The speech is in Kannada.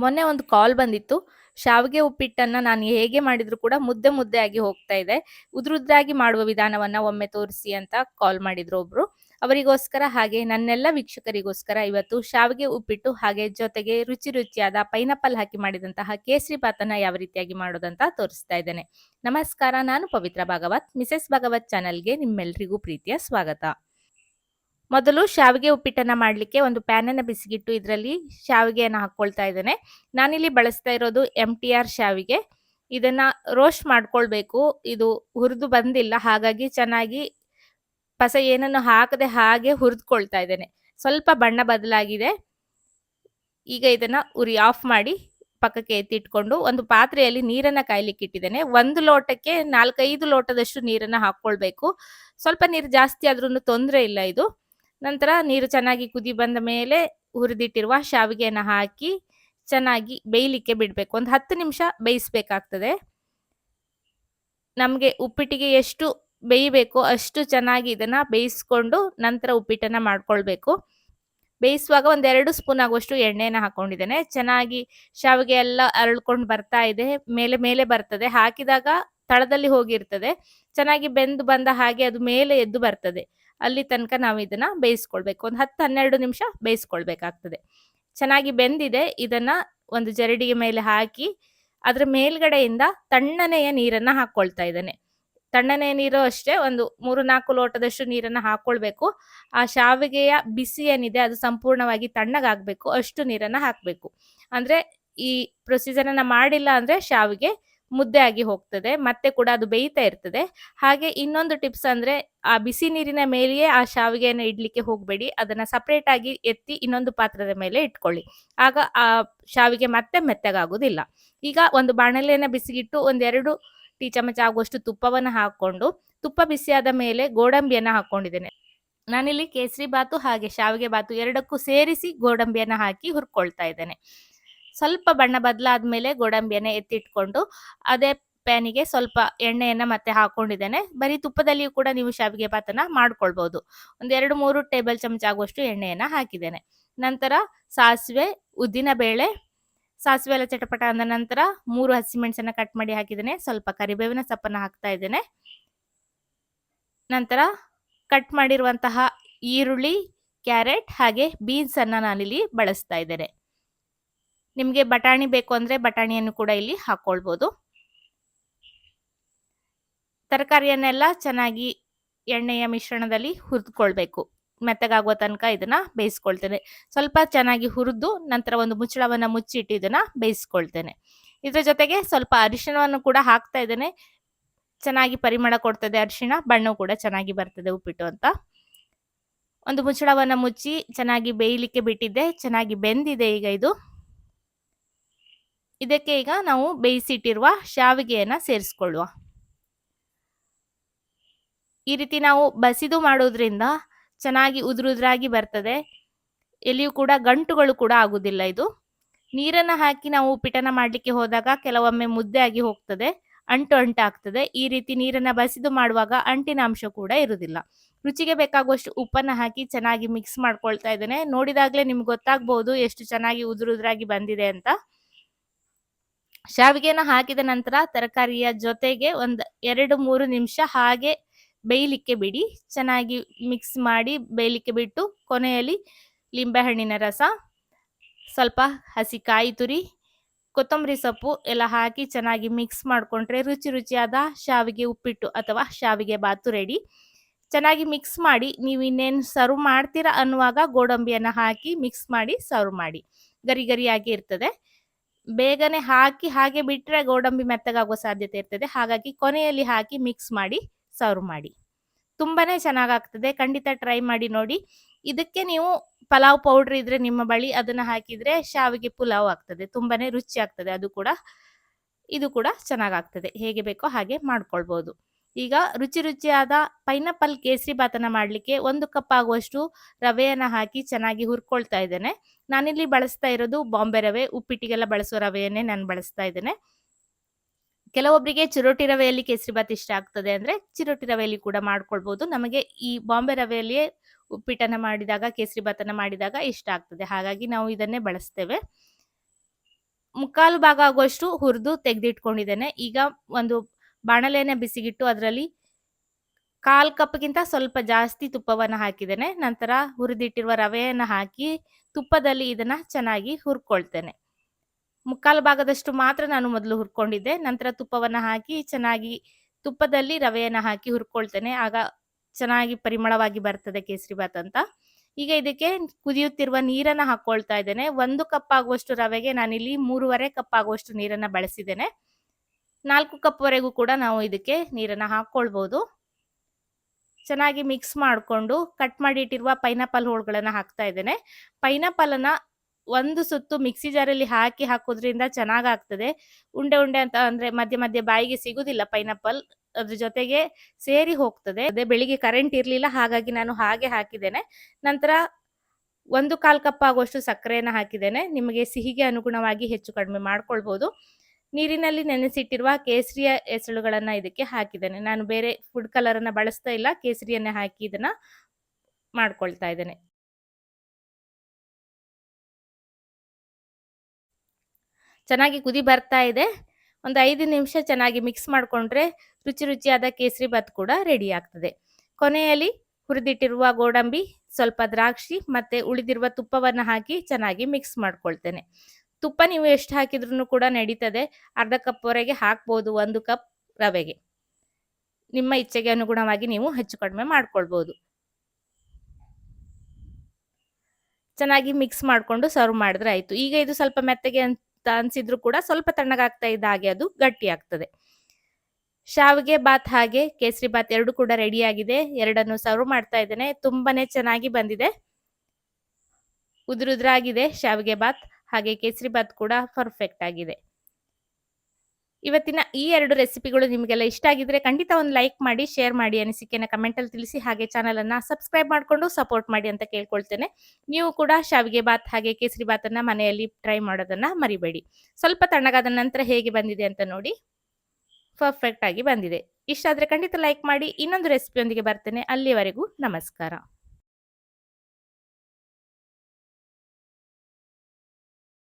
ಮೊನ್ನೆ ಒಂದು ಕಾಲ್ ಬಂದಿತ್ತು. ಶಾವಿಗೆ ಉಪ್ಪಿಟ್ಟನ್ನ ನಾನು ಹೇಗೆ ಮಾಡಿದ್ರು ಕೂಡ ಮುದ್ದೆ ಮುದ್ದೆ ಆಗಿ ಹೋಗ್ತಾ ಇದೆ. ಉದ್ರುದ್ರಾಗಿ ಮಾಡುವ ವಿಧಾನವನ್ನ ಒಮ್ಮೆ ತೋರಿಸಿ ಅಂತ ಕಾಲ್ ಮಾಡಿದ್ರು ಒಬ್ರು. ಅವರಿಗೋಸ್ಕರ ಹಾಗೆ ನನ್ನೆಲ್ಲ ವೀಕ್ಷಕರಿಗೋಸ್ಕರ ಇವತ್ತು ಶಾವಿಗೆ ಉಪ್ಪಿಟ್ಟು ಹಾಗೆ ಜೊತೆಗೆ ರುಚಿ ರುಚಿಯಾದ ಪೈನಾಪಲ್ ಹಾಕಿ ಮಾಡಿದಂತಹ ಕೇಸರಿ ಬಾತನ್ನ ಯಾವ ರೀತಿಯಾಗಿ ಮಾಡೋದಂತ ತೋರಿಸ್ತಾ ಇದ್ದೇನೆ. ನಮಸ್ಕಾರ, ನಾನು ಪವಿತ್ರ ಭಾಗವತ್. ಮಿಸೆಸ್ ಭಾಗವತ್ ಚಾನಲ್‌ಗೆ ನಿಮ್ಮೆಲ್ರಿಗೂ ಪ್ರೀತಿಯ ಸ್ವಾಗತ. ಮೊದಲು ಶಾವಿಗೆ ಉಪ್ಪಿಟ್ಟನ್ನು ಮಾಡಲಿಕ್ಕೆ ಒಂದು ಪ್ಯಾನನ್ನು ಬಿಸಿಗಿಟ್ಟು ಇದರಲ್ಲಿ ಶಾವಿಗೆಯನ್ನು ಹಾಕ್ಕೊಳ್ತಾ ಇದ್ದೇನೆ. ನಾನಿಲ್ಲಿ ಬಳಸ್ತಾ ಇರೋದು ಎಂ ಟಿ ಆರ್ ಶಾವಿಗೆ. ಇದನ್ನು ರೋಸ್ಟ್ ಮಾಡ್ಕೊಳ್ಬೇಕು. ಇದು ಹುರಿದು ಬಂದಿಲ್ಲ ಹಾಗಾಗಿ ಚೆನ್ನಾಗಿ ಪಸ ಏನನ್ನು ಹಾಕದೆ ಹಾಗೆ ಹುರಿದುಕೊಳ್ತಾ ಇದ್ದೇನೆ. ಸ್ವಲ್ಪ ಬಣ್ಣ ಬದಲಾಗಿದೆ. ಈಗ ಇದನ್ನು ಉರಿ ಆಫ್ ಮಾಡಿ ಪಕ್ಕಕ್ಕೆ ಎತ್ತಿಟ್ಕೊಂಡು ಒಂದು ಪಾತ್ರೆಯಲ್ಲಿ ನೀರನ್ನು ಕಾಯ್ಲಿಕ್ಕೆ ಇಟ್ಟಿದ್ದೇನೆ. ಒಂದು ಲೋಟಕ್ಕೆ 4, 5 ಲೋಟದಷ್ಟು ನೀರನ್ನು ಹಾಕ್ಕೊಳ್ಬೇಕು. ಸ್ವಲ್ಪ ನೀರು ಜಾಸ್ತಿ ಆದ್ರೂ ತೊಂದರೆ ಇಲ್ಲ ಇದು. ನಂತರ ನೀರು ಚೆನ್ನಾಗಿ ಕುದಿ ಬಂದ ಮೇಲೆ ಹುರಿದಿಟ್ಟಿರುವ ಶಾವಿಗೆಯನ್ನ ಹಾಕಿ ಚೆನ್ನಾಗಿ ಬೇಯಲಿಕ್ಕೆ ಬಿಡಬೇಕು ಒಂದು 10 ನಿಮಿಷ ಬೇಯಿಸಬೇಕಾಗ್ತದೆ. ನಮಗೆ ಉಪ್ಪಿಟ್ಟಿಗೆ ಎಷ್ಟು ಬೇಯಬೇಕೋ ಅಷ್ಟು ಚೆನ್ನಾಗಿ ಇದನ್ನು ಬೇಯಿಸ್ಕೊಂಡು ನಂತರ ಉಪ್ಪಿಟ್ಟನ್ನು ಮಾಡ್ಕೊಳ್ಬೇಕು. ಬೇಯಿಸುವಾಗ ಒಂದೆರಡು 2 ಸ್ಪೂನ್ ಆಗುವಷ್ಟು ಎಣ್ಣೆನ ಹಾಕೊಂಡಿದ್ದೇನೆ. ಚೆನ್ನಾಗಿ ಶಾವಿಗೆ ಎಲ್ಲ ಅರಳ್ಕೊಂಡು ಬರ್ತಾ ಇದೆ. ಮೇಲೆ ಮೇಲೆ ಬರ್ತದೆ. ಹಾಕಿದಾಗ ತಳದಲ್ಲಿ ಹೋಗಿರ್ತದೆ. ಚೆನ್ನಾಗಿ ಬೆಂದು ಬಂದ ಹಾಗೆ ಅದು ಮೇಲೆ ಎದ್ದು ಬರ್ತದೆ. ಅಲ್ಲಿ ತನಕ ನಾವು ಇದನ್ನ ಬೇಯಿಸ್ಕೊಳ್ಬೇಕು. ಒಂದು 10, 12 ನಿಮಿಷ ಬೇಯಿಸ್ಕೊಳ್ಬೇಕಾಗ್ತದೆ. ಚೆನ್ನಾಗಿ ಬೆಂದಿದೆ. ಇದನ್ನ ಒಂದು ಜರಡಿಗೆ ಮೇಲೆ ಹಾಕಿ ಅದರ ಮೇಲ್ಗಡೆಯಿಂದ ತಣ್ಣನೆಯ ನೀರನ್ನ ಹಾಕ್ಕೊಳ್ತಾ ಇದ್ದಾನೆ ತಣ್ಣನೆಯ ನೀರು ಅಷ್ಟೇ ಒಂದು 3, 4 ಲೋಟದಷ್ಟು ನೀರನ್ನ ಹಾಕ್ಕೊಳ್ಬೇಕು. ಆ ಶಾವಿಗೆಯ ಬಿಸಿ ಏನಿದೆ ಅದು ಸಂಪೂರ್ಣವಾಗಿ ತಣ್ಣಗಾಗಬೇಕು ಅಷ್ಟು ನೀರನ್ನ ಹಾಕಬೇಕು ಅಂದ್ರೆ ಈ ಪ್ರೊಸೀಜರ್ ಅನ್ನ ಮಾಡಿಲ್ಲ ಅಂದ್ರೆ ಶಾವಿಗೆ ಮುದ್ದೆ ಆಗಿ ಹೋಗ್ತದೆ. ಮತ್ತೆ ಕೂಡ ಅದು ಬೇಯ್ತಾ ಇರ್ತದೆ. ಹಾಗೆ ಇನ್ನೊಂದು ಟಿಪ್ಸ್ ಅಂದ್ರೆ, ಆ ಬಿಸಿ ನೀರಿನ ಮೇಲೆಯೇ ಆ ಶಾವಿಗೆಯನ್ನ ಇಡ್ಲಿಕ್ಕೆ ಹೋಗ್ಬೇಡಿ. ಅದನ್ನ ಸಪ್ರೇಟ್ ಆಗಿ ಎತ್ತಿ ಇನ್ನೊಂದು ಪಾತ್ರದ ಮೇಲೆ ಇಟ್ಕೊಳ್ಳಿ. ಆಗ ಆ ಶಾವಿಗೆ ಮತ್ತೆ ಮೆತ್ತಗಾಗುವುದಿಲ್ಲ. ಈಗ ಒಂದು ಬಾಣಲೆಯನ್ನ ಬಿಸಿಗಿಟ್ಟು ಒಂದೆರಡು ಟೀ ಚಮಚ ಆಗುವಷ್ಟು ತುಪ್ಪವನ್ನ ಹಾಕೊಂಡು ತುಪ್ಪ ಬಿಸಿಯಾದ ಮೇಲೆ ಗೋಡಂಬಿಯನ್ನ ಹಾಕೊಂಡಿದ್ದೇನೆ ನಾನಿಲ್ಲಿ ಕೇಸರಿ ಬಾತು ಹಾಗೆ ಶಾವಿಗೆ ಬಾತು ಎರಡಕ್ಕೂ ಸೇರಿಸಿ ಗೋಡಂಬಿಯನ್ನ ಹಾಕಿ ಹುರ್ಕೊಳ್ತಾ ಇದ್ದೇನೆ. ಸ್ವಲ್ಪ ಬಣ್ಣ ಬದಲಾದ್ಮೇಲೆ ಗೋಡಂಬಿಯನ್ನ ಎತ್ತಿಟ್ಕೊಂಡು ಅದೇ ಪ್ಯಾನಿಗೆ ಸ್ವಲ್ಪ ಎಣ್ಣೆಯನ್ನ ಮತ್ತೆ ಹಾಕೊಂಡಿದ್ದೇನೆ. ಬರೀ ತುಪ್ಪದಲ್ಲಿಯೂ ಕೂಡ ನೀವು ಶಾವಿಗೆ ಪಾತನ ಮಾಡ್ಕೊಳ್ಬಹುದು. ಒಂದ್ 2, 3 ಟೇಬಲ್ ಚಮಚ ಆಗುವಷ್ಟು ಎಣ್ಣೆಯನ್ನ ಹಾಕಿದ್ದೇನೆ. ನಂತರ ಸಾಸಿವೆ, ಉದ್ದಿನ ಬೇಳೆ, ಸಾಸಿವೆ ಎಲ್ಲ ಚಟಪಟ ಅಂದ ನಂತರ ಮೂರು ಹಸಿಮೆಣಸನ್ನ ಕಟ್ ಮಾಡಿ ಹಾಕಿದ್ದೇನೆ. ಸ್ವಲ್ಪ ಕರಿಬೇವಿನ ಸೊಪ್ಪನ್ನ ಹಾಕ್ತಾ ಇದ್ದೇನೆ. ನಂತರ ಕಟ್ ಮಾಡಿರುವಂತಹ ಈರುಳ್ಳಿ, ಕ್ಯಾರೆಟ್ ಹಾಗೆ ಬೀನ್ಸ್ ಅನ್ನ ನಾನಿಲ್ಲಿ ಬಳಸ್ತಾ ಇದ್ದೇನೆ. ನಿಮ್ಗೆ ಬಟಾಣಿ ಬೇಕು ಅಂದರೆ ಬಟಾಣಿಯನ್ನು ಕೂಡ ಇಲ್ಲಿ ಹಾಕ್ಕೊಳ್ಬೋದು ತರಕಾರಿಯನ್ನೆಲ್ಲ ಚೆನ್ನಾಗಿ ಎಣ್ಣೆಯ ಮಿಶ್ರಣದಲ್ಲಿ ಹುರಿದುಕೊಳ್ಬೇಕು. ಮೆತ್ತಗಾಗುವ ತನಕ ಇದನ್ನ ಬೇಯಿಸ್ಕೊಳ್ತೇನೆ. ಸ್ವಲ್ಪ ಚೆನ್ನಾಗಿ ಹುರಿದು ನಂತರ ಒಂದು ಮುಚ್ಚಳವನ್ನು ಮುಚ್ಚಿಟ್ಟು ಇದನ್ನ ಬೇಯಿಸ್ಕೊಳ್ತೇನೆ. ಇದರ ಜೊತೆಗೆ ಸ್ವಲ್ಪ ಅರಿಶಿಣವನ್ನು ಕೂಡ ಹಾಕ್ತಾ ಇದ್ದೇನೆ. ಚೆನ್ನಾಗಿ ಪರಿಮಳ ಕೊಡ್ತದೆ ಅರಿಶಿಣ. ಬಣ್ಣ ಕೂಡ ಚೆನ್ನಾಗಿ ಬರ್ತದೆ ಉಪ್ಪಿಟ್ಟು ಅಂತ. ಒಂದು ಮುಚ್ಚಳವನ್ನು ಮುಚ್ಚಿ ಚೆನ್ನಾಗಿ ಬೇಯಲಿಕ್ಕೆ ಬಿಟ್ಟಿದ್ದೆ. ಚೆನ್ನಾಗಿ ಬೆಂದಿದೆ ಈಗ ಇದು. ಇದಕ್ಕೆ ಈಗ ನಾವು ಬೇಯಿಸಿಟ್ಟಿರುವ ಶಾವಿಗೆಯನ್ನ ಸೇರಿಸ್ಕೊಳ್ಳುವ. ಈ ರೀತಿ ನಾವು ಬಸಿದು ಮಾಡೋದ್ರಿಂದ ಚೆನ್ನಾಗಿ ಉದುರುದ್ರಾಗಿ ಬರ್ತದೆ. ಎಲ್ಲಿಯೂ ಕೂಡ ಗಂಟುಗಳು ಕೂಡ ಆಗುದಿಲ್ಲ ಇದು. ನೀರನ್ನ ಹಾಕಿ ನಾವು ಉಪ್ಪಿಟನ ಮಾಡ್ಲಿಕ್ಕೆ ಹೋದಾಗ ಕೆಲವೊಮ್ಮೆ ಮುದ್ದೆ ಆಗಿ ಹೋಗ್ತದೆ. ಅಂಟು ಆಗ್ತದೆ ಈ ರೀತಿ ನೀರನ್ನ ಬಸಿದು ಮಾಡುವಾಗ ಅಂಟಿನ ಅಂಶ ಕೂಡ ಇರುವುದಿಲ್ಲ ರುಚಿಗೆ ಬೇಕಾಗುವಷ್ಟು ಉಪ್ಪನ್ನ ಹಾಕಿ ಚೆನ್ನಾಗಿ ಮಿಕ್ಸ್ ಮಾಡ್ಕೊಳ್ತಾ ಇದ್ದೇನೆ. ನೋಡಿದಾಗ್ಲೇ ನಿಮ್ಗೆ ಗೊತ್ತಾಗ್ಬೋದು ಎಷ್ಟು ಚೆನ್ನಾಗಿ ಉದುರುದ್ರಾಗಿ ಬಂದಿದೆ ಅಂತ. ಶಾವಿಗೆಯನ್ನ ಹಾಕಿದ ನಂತರ ತರಕಾರಿಯ ಜೊತೆಗೆ ಒಂದು ಎರಡು ಮೂರು ನಿಮಿಷ ಹಾಗೆ ಬೇಯಲಿಕ್ಕೆ ಬಿಡಿ. ಚೆನ್ನಾಗಿ ಮಿಕ್ಸ್ ಮಾಡಿ ಬೇಯಲಿಕ್ಕೆ ಬಿಟ್ಟು ಕೊನೆಯಲ್ಲಿ ಲಿಂಬೆಹಣ್ಣಿನ ರಸ, ಸ್ವಲ್ಪ ಹಸಿ ಕಾಯಿ ತುರಿ, ಕೊತ್ತಂಬರಿ ಸೊಪ್ಪು ಎಲ್ಲ ಹಾಕಿ ಚೆನ್ನಾಗಿ ಮಿಕ್ಸ್ ಮಾಡಿಕೊಂಡ್ರೆ ರುಚಿ ರುಚಿಯಾದ ಶಾವಿಗೆ ಉಪ್ಪಿಟ್ಟು ಅಥವಾ ಶಾವಿಗೆ ಬಾತು ರೆಡಿ. ಚೆನ್ನಾಗಿ ಮಿಕ್ಸ್ ಮಾಡಿ ನೀವು ಇನ್ನೇನು ಸರ್ವ್ ಮಾಡ್ತೀರಾ ಅನ್ನುವಾಗ ಗೋಡಂಬಿಯನ್ನು ಹಾಕಿ ಮಿಕ್ಸ್ ಮಾಡಿ ಸರ್ವ್ ಮಾಡಿ. ಗರಿ ಗರಿಯಾಗಿ ಇರ್ತದೆ. ಬೇಗನೆ ಹಾಕಿ ಹಾಗೆ ಬಿಟ್ಟರೆ ಗೋಡಂಬಿ ಮೆತ್ತಗಾಗುವ ಸಾಧ್ಯತೆ ಇರ್ತದೆ. ಹಾಗಾಗಿ ಕೊನೆಯಲ್ಲಿ ಹಾಕಿ ಮಿಕ್ಸ್ ಮಾಡಿ ಸರ್ವ್ ಮಾಡಿ. ತುಂಬಾನೇ ಚೆನ್ನಾಗಾಗ್ತದೆ. ಖಂಡಿತ ಟ್ರೈ ಮಾಡಿ ನೋಡಿ. ಇದಕ್ಕೆ ನೀವು ಪಲಾವ್ ಪೌಡ್ರ್ ಇದ್ರೆ ನಿಮ್ಮ ಬಳಿ ಅದನ್ನ ಹಾಕಿದ್ರೆ ಶಾವಿಗೆ ಪುಲಾವ್ ಆಗ್ತದೆ. ತುಂಬಾನೇ ರುಚಿ ಆಗ್ತದೆ ಅದು ಕೂಡ. ಇದು ಕೂಡ ಚೆನ್ನಾಗಾಗ್ತದೆ. ಹೇಗೆ ಬೇಕೋ ಹಾಗೆ ಮಾಡ್ಕೊಳ್ಬಹುದು. ಈಗ ರುಚಿ ರುಚಿಯಾದ ಪೈನಾಪಲ್ ಕೇಸರಿ ಬಾತನ್ನ ಮಾಡ್ಲಿಕ್ಕೆ ಒಂದು ಕಪ್ ಆಗುವಷ್ಟು ರವೆಯನ್ನ ಹಾಕಿ ಚೆನ್ನಾಗಿ ಹುರ್ಕೊಳ್ತಾ ಇದ್ದೇನೆ. ನಾನಿಲ್ಲಿ ಬಳಸ್ತಾ ಇರೋದು ಬಾಂಬೆ ರವೆ. ಉಪ್ಪಿಟ್ಟಿಗೆಲ್ಲ ಬಳಸುವ ರವೆಯನ್ನೇ ನಾನು ಬಳಸ್ತಾ ಇದ್ದೇನೆ. ಕೆಲವೊಬ್ಬರಿಗೆ ಚಿರೋಟಿ ರವೆಯಲ್ಲಿ ಕೇಸರಿ ಬಾತ್ ಇಷ್ಟ ಆಗ್ತದೆ ಅಂದ್ರೆ ಚಿರೋಟಿ ರವೆಯಲ್ಲಿ ಕೂಡ ಮಾಡ್ಕೊಳ್ಬೋದು ನಮಗೆ ಈ ಬಾಂಬೆ ರವೆಯಲ್ಲಿಯೇ ಉಪ್ಪಿಟ್ಟನ್ನ ಮಾಡಿದಾಗ, ಕೇಸರಿ ಬಾತನ್ನ ಮಾಡಿದಾಗ ಇಷ್ಟ ಆಗ್ತದೆ. ಹಾಗಾಗಿ ನಾವು ಇದನ್ನೇ ಬಳಸ್ತೇವೆ. ಮುಕ್ಕಾಲು ಭಾಗ ಆಗುವಷ್ಟು ಹುರಿದು ತೆಗೆದಿಟ್ಕೊಂಡಿದ್ದೇನೆ ಈಗ ಒಂದು ಬಾಣಲೆನ ಬಿಸಿಗಿಟ್ಟು ಅದರಲ್ಲಿ ಕಾಲು ಕಪ್ಗಿಂತ ಸ್ವಲ್ಪ ಜಾಸ್ತಿ ತುಪ್ಪವನ್ನು ಹಾಕಿದ್ದೇನೆ. ನಂತರ ಹುರಿದಿಟ್ಟಿರುವ ರವೆಯನ್ನು ಹಾಕಿ ತುಪ್ಪದಲ್ಲಿ ಇದನ್ನ ಚೆನ್ನಾಗಿ ಹುರ್ಕೊಳ್ತೇನೆ. ಮುಕ್ಕಾಲು ಭಾಗದಷ್ಟು ಮಾತ್ರ ನಾನು ಮೊದಲು ಹುರ್ಕೊಂಡಿದ್ದೆ. ನಂತರ ತುಪ್ಪವನ್ನು ಹಾಕಿ ಚೆನ್ನಾಗಿ ತುಪ್ಪದಲ್ಲಿ ರವೆಯನ್ನು ಹಾಕಿ ಹುರ್ಕೊಳ್ತೇನೆ. ಆಗ ಚೆನ್ನಾಗಿ ಪರಿಮಳವಾಗಿ ಬರ್ತದೆ ಕೇಸರಿ ಬಾತ್ ಅಂತ. ಈಗ ಇದಕ್ಕೆ ಕುದಿಯುತ್ತಿರುವ ನೀರನ್ನು ಹಾಕೊಳ್ತಾ ಇದ್ದೇನೆ. ಒಂದು ಕಪ್ ಆಗುವಷ್ಟು ರವೆಗೆ ನಾನಿಲ್ಲಿ ಮೂರುವರೆ ಕಪ್ ಆಗುವಷ್ಟು ನೀರನ್ನು ಬಳಸಿದ್ದೇನೆ. ನಾಲ್ಕು ಕಪ್ ವರೆಗೂ ಕೂಡ ನಾವು ಇದಕ್ಕೆ ನೀರನ್ನ ಹಾಕ್ಕೊಳ್ಬೋದು ಚೆನ್ನಾಗಿ ಮಿಕ್ಸ್ ಮಾಡಿಕೊಂಡು ಕಟ್ ಮಾಡಿ ಇಟ್ಟಿರುವ ಪೈನಾಪಲ್ ಹೋಳುಗಳನ್ನು ಹಾಕ್ತಾ ಇದ್ದೇನೆ. ಪೈನಾಪಲ್ ಅನ್ನ ಒಂದು ಸುತ್ತು ಮಿಕ್ಸಿ ಜಾರಲ್ಲಿ ಹಾಕಿ ಹಾಕೋದ್ರಿಂದ ಚೆನ್ನಾಗಾಗ್ತದೆ. ಉಂಡೆ ಉಂಡೆ ಅಂತ ಅಂದ್ರೆ ಮಧ್ಯೆ ಮಧ್ಯೆ ಬಾಯಿಗೆ ಸಿಗುದಿಲ್ಲ ಪೈನಾಪಲ್ ಅದ್ರ ಜೊತೆಗೆ ಸೇರಿ ಹೋಗ್ತದೆ. ಅದೇ ಬೆಳಿಗ್ಗೆ ಕರೆಂಟ್ ಇರ್ಲಿಲ್ಲ ಹಾಗಾಗಿ ನಾನು ಹಾಗೆ ಹಾಕಿದ್ದೇನೆ. ನಂತರ ಒಂದು ಕಾಲ್ ಕಪ್ ಆಗುವಷ್ಟು ಸಕ್ಕರೆಯನ್ನು ಹಾಕಿದ್ದೇನೆ. ನಿಮಗೆ ಸಿಹಿಗೆ ಅನುಗುಣವಾಗಿ ಹೆಚ್ಚು ಕಡಿಮೆ ಮಾಡ್ಕೊಳ್ಬಹುದು ನೀರಿನಲ್ಲಿ ನೆನೆಸಿಟ್ಟಿರುವ ಕೇಸರಿಯ ಎಸಳುಗಳನ್ನು ಇದಕ್ಕೆ ಹಾಕಿದ್ದೇನೆ. ನಾನು ಬೇರೆ ಫುಡ್ ಕಲರ್ ಅನ್ನ ಬಳಸ್ತಾ ಇಲ್ಲ, ಕೇಸರಿಯನ್ನೇ ಹಾಕಿ ಇದನ್ನ ಮಾಡ್ಕೊಳ್ತಾ ಇದ್ದೇನೆ. ಚೆನ್ನಾಗಿ ಕುದಿ ಬರ್ತಾ ಇದೆ. ಒಂದು ಐದು ನಿಮಿಷ ಚೆನ್ನಾಗಿ ಮಿಕ್ಸ್ ಮಾಡಿಕೊಂಡ್ರೆ ರುಚಿ ರುಚಿಯಾದ ಕೇಸರಿ ಬಾತ್ ಕೂಡ ರೆಡಿ ಆಗ್ತದೆ. ಕೊನೆಯಲ್ಲಿ ಹುರಿದಿಟ್ಟಿರುವ ಗೋಡಂಬಿ, ಸ್ವಲ್ಪ ದ್ರಾಕ್ಷಿ ಮತ್ತೆ ಉಳಿದಿರುವ ತುಪ್ಪವನ್ನು ಹಾಕಿ ಚೆನ್ನಾಗಿ ಮಿಕ್ಸ್ ಮಾಡ್ಕೊಳ್ತೇನೆ. ತುಪ್ಪ ನೀವು ಎಷ್ಟು ಹಾಕಿದ್ರು ಕೂಡ ನಡೀತದೆ. ಅರ್ಧ ಕಪ್ ವರೆಗೆ ಹಾಕ್ಬೋದು, ಒಂದು ಕಪ್ ರವೆಗೆ. ನಿಮ್ಮ ಇಚ್ಛೆಗೆ ಅನುಗುಣವಾಗಿ ನೀವು ಹೆಚ್ಚು ಕಡಿಮೆ ಮಾಡ್ಕೊಳ್ಬೋದು. ಚೆನ್ನಾಗಿ ಮಿಕ್ಸ್ ಮಾಡಿಕೊಂಡು ಸರ್ವ್ ಮಾಡಿದ್ರೆ ಆಯ್ತು. ಈಗ ಇದು ಸ್ವಲ್ಪ ಮೆತ್ತಗೆ ಅಂತ ಅನ್ಸಿದ್ರು ಕೂಡ ಸ್ವಲ್ಪ ತಣ್ಣಗಾಗ್ತಾ ಇದ್ದ ಹಾಗೆ ಅದು ಗಟ್ಟಿ ಆಗ್ತದೆ. ಶಾವಿಗೆ ಬಾತ್ ಹಾಗೆ, ಕೇಸರಿ ಬಾತ್ ಎರಡು ಕೂಡ ರೆಡಿ ಆಗಿದೆ. ಎರಡನ್ನು ಸರ್ವ್ ಮಾಡ್ತಾ ಇದ್ದೇನೆ. ತುಂಬಾನೇ ಚೆನ್ನಾಗಿ ಬಂದಿದೆ. ಉದುರುದ್ರಾಗಿದೆ ಶಾವಿಗೆ ಬಾತ್. ಹಾಗೆ ಕೇಸರಿ ಬಾತ್ ಕೂಡ ಪರ್ಫೆಕ್ಟ್ ಆಗಿದೆ. ಇವತ್ತಿನ ಈ ಎರಡು ರೆಸಿಪಿಗಳು ನಿಮಗೆಲ್ಲ ಇಷ್ಟ ಆಗಿದ್ರೆ ಖಂಡಿತ ಒಂದು ಲೈಕ್ ಮಾಡಿ ಶೇರ್ ಮಾಡಿ ಅನಿಸಿಕೆನ ಕಮೆಂಟಲ್ಲಿ ತಿಳಿಸಿ, ಹಾಗೆ ಚಾನಲನ್ನು ಸಬ್ಸ್ಕ್ರೈಬ್ ಮಾಡಿಕೊಂಡು ಸಪೋರ್ಟ್ ಮಾಡಿ ಅಂತ ಕೇಳ್ಕೊಳ್ತೇನೆ. ನೀವು ಕೂಡ ಶಾವಿಗೆ ಬಾತ್ ಹಾಗೆ ಕೇಸರಿ ಬಾತನ್ನು ಮನೆಯಲ್ಲಿ ಟ್ರೈ ಮಾಡೋದನ್ನು ಮರಿಬೇಡಿ. ಸ್ವಲ್ಪ ತಣ್ಣಗಾದ ನಂತರ ಹೇಗೆ ಬಂದಿದೆ ಅಂತ ನೋಡಿ. ಪರ್ಫೆಕ್ಟ್ ಆಗಿ ಬಂದಿದೆ. ಇಷ್ಟ ಆದರೆ ಖಂಡಿತ ಲೈಕ್ ಮಾಡಿ, ಇನ್ನೊಂದು ರೆಸಿಪಿಯೊಂದಿಗೆ ಬರ್ತೇನೆ. ಅಲ್ಲಿವರೆಗೂ ನಮಸ್ಕಾರ.